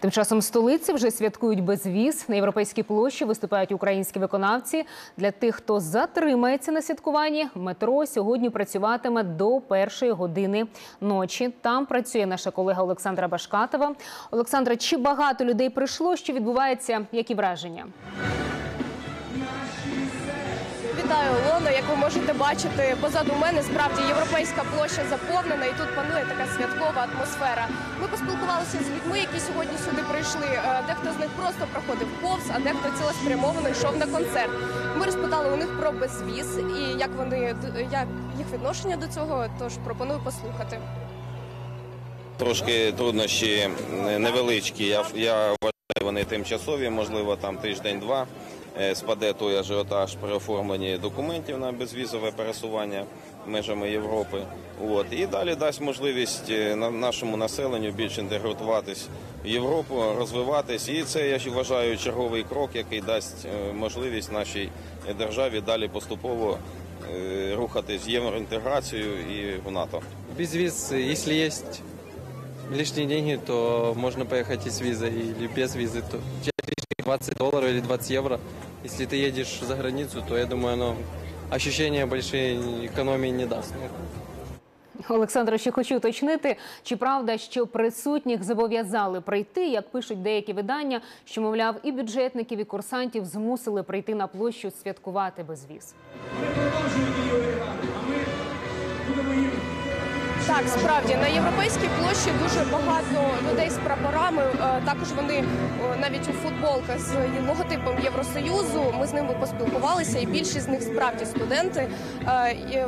Тим часом столиці вже святкують безвіз. На європейській площі виступають українські виконавці. Для тих, хто затримається на святкуванні, метро сьогодні працюватиме до першої години ночі. Там працює наша колега Олександра Башкатова. Олександра, чи багато людей прийшло? Що відбувається? Які враження? Вітаю, ви можете бачити, позаду мене справді європейська площа заповнена, і тут панує така святкова атмосфера. Ми поспілкувалися з людьми, які сьогодні сюди прийшли. Е, Дехто з них просто проходив повз, а дехто цілеспрямовано йшов на концерт. Ми розпитали у них про безвіз і як вони як їх відношення до цього. Тож пропоную послухати. Трошки труднощі невеличкі. Я, я вони тимчасові, можливо, там тиждень-два. Е, Спаде той ажіотаж при оформленні документів на безвізове пересування межами Європи. От. І далі дасть можливість е, на- нашому населенню більш інтегруватись в Європу, розвиватись. І це я вважаю черговий крок, який дасть е, можливість нашій державі далі поступово рухатись в євроінтеграцію і в НАТО. Безвиз, если есть лишние деньги, то можно поехать и с визой, или без визы. То тебе лишних 20 долларов или 20 евро. Если ты едешь за границу, то я думаю, оно ощущения большие экономии не даст. Олександра, ще хочу уточнити, чи правда, що присутніх зобов'язали прийти, як пишуть деякі видання, що мовляв, і бюджетників, і курсантів змусили прийти на площу святкувати безвіз. Так, справді на європейській площі дуже багато людей з прапорами. Е, Також вони навіть у футболках з логотипом Євросоюзу. Ми з ними поспілкувалися, і більшість з них справді студенти. Е,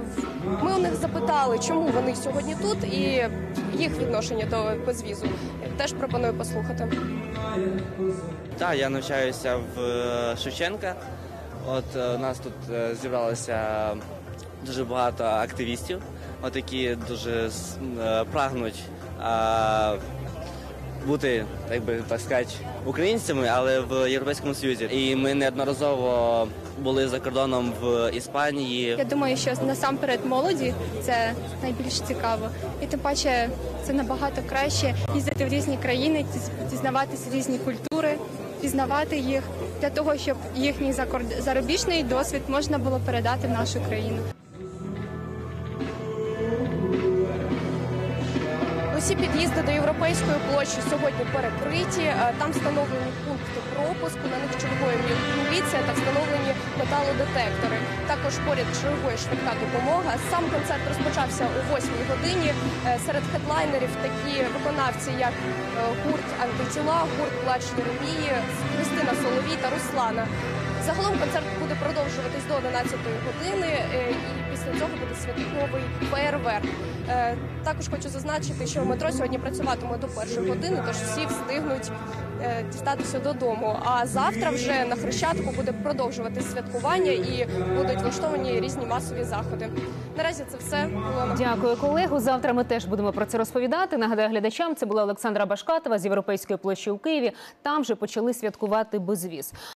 Ми у них запитали, чому вони сьогодні тут, і їх відношення до безвізу. Теж пропоную послухати. Так, я навчаюся в е, Шевченка. От е, у нас тут е, зібралося дуже багато активістів, от які дуже е, прагнуть бути, так би так сказати, українцями, але в Європейському Союзі. І ми неодноразово були за кордоном в Іспанії, Я думаю, що насамперед молоді це найбільш цікаво, і тим паче це набагато краще їздити в різні країни, діз- дізнаватися різні культури, пізнавати їх для того, щоб їхній закор- зарубіжний досвід можна було передати в нашу країну. Усі під'їзди до європейської площі сьогодні перекриті. Е, Там встановлені пункти пропуску. На них чергує мі- міліція та встановлені металодетектори. Також поряд чергує швидка допомога. Сам концерт розпочався о 8 годині. Е, Серед хедлайнерів такі виконавці, як е, гурт антитіла, гурт плач Єремії, Христина Соловій та Руслана. Загалом концерт буде продовжуватись до 11 години, е, і після цього буде святковий феєрверк. Е, Також хочу зазначити, що метро сьогодні працюватиме до першої години, тож всі встигнуть е, дістатися додому. А завтра вже на Хрещатику буде продовжуватись святкування і будуть влаштовані різні масові заходи. Наразі це все. Дякую, колегу. Завтра ми теж будемо про це розповідати. Нагадаю глядачам, це була Олександра Башкатова з Європейської площі у Києві. Там вже почали святкувати безвіз.